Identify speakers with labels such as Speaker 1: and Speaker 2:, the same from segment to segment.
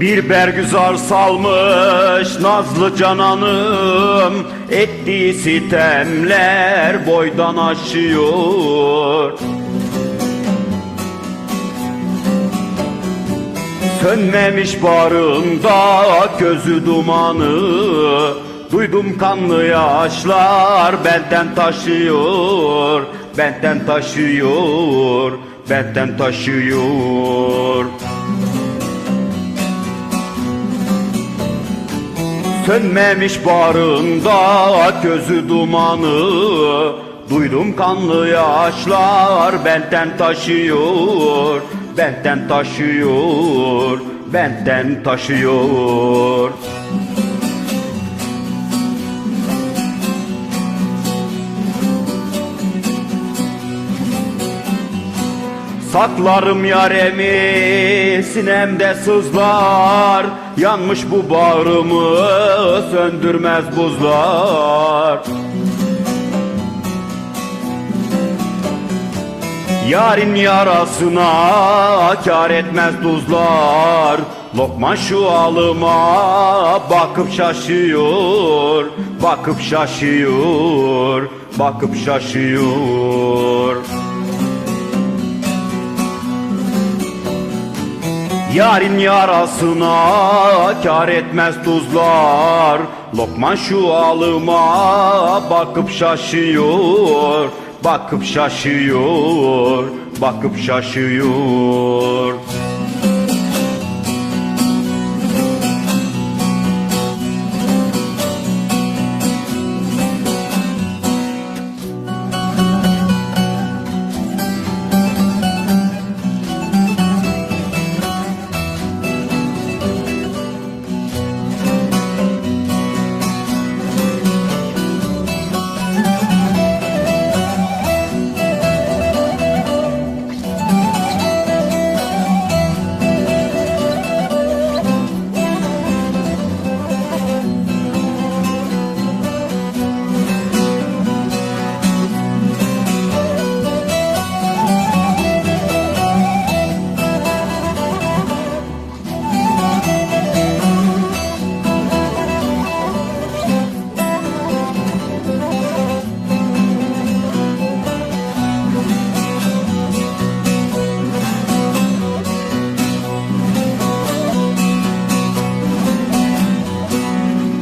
Speaker 1: Bir bergüzar salmış nazlı cananım. Ettiği sitemler boydan aşıyor. Sönmemiş barında közü dumanı. Duydum kanlı yaşlar benden taşıyor. Benden taşıyor Benden taşıyor Sönmemiş barında gözü dumanı. Duydum kanlı yaşlar benden taşıyor Benden taşıyor Benden taşıyor. Saklarım yaremi sinemde sızlar Yanmış bu bağrımı söndürmez buzlar. Yarın yarasına kar etmez tuzlar. Lokman şu alıma bakıp şaşıyor Bakıp şaşıyor Bakıp şaşıyor Yarın yarasına kar etmez tuzlar. Lokman şu alıma bakıp şaşıyor Bakıp şaşıyor Bakıp şaşıyor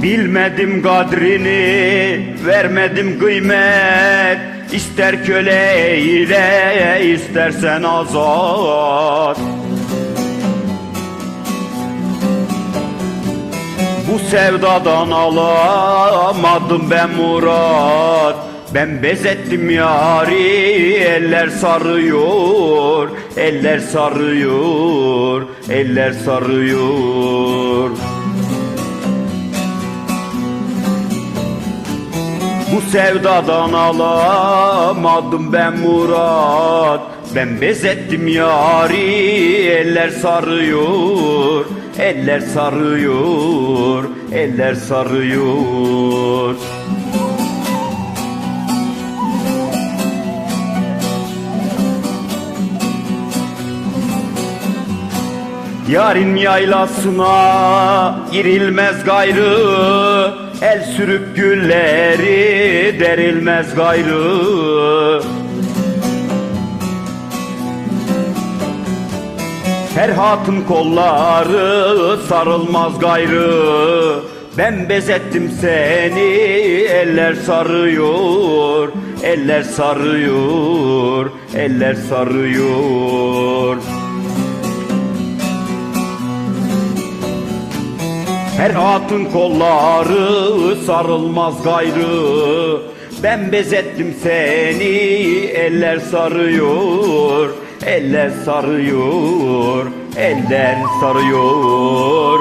Speaker 1: Bilmedim kadrini, vermedim kıymet. İster köle ile, istersen azat. Bu sevdadan alamadım ben murat. Ben bezettim yari eller sarıyor Eller sarıyor Eller sarıyor Bu sevdadan alamadım ben murat. Ben bezettim yari eller sarıyor Eller sarıyor Eller sarıyor Yarın yaylasına girilmez gayrı. El sürüp gülleri derilmez gayrı. Her hatun kolları sarılmaz gayrı. Ben bezettim seni eller sarıyor Eller sarıyor Eller sarıyor Her hatun kolları sarılmaz gayrı. Ben bezettim seni eller sarıyor Eller sarıyor Eller sarıyor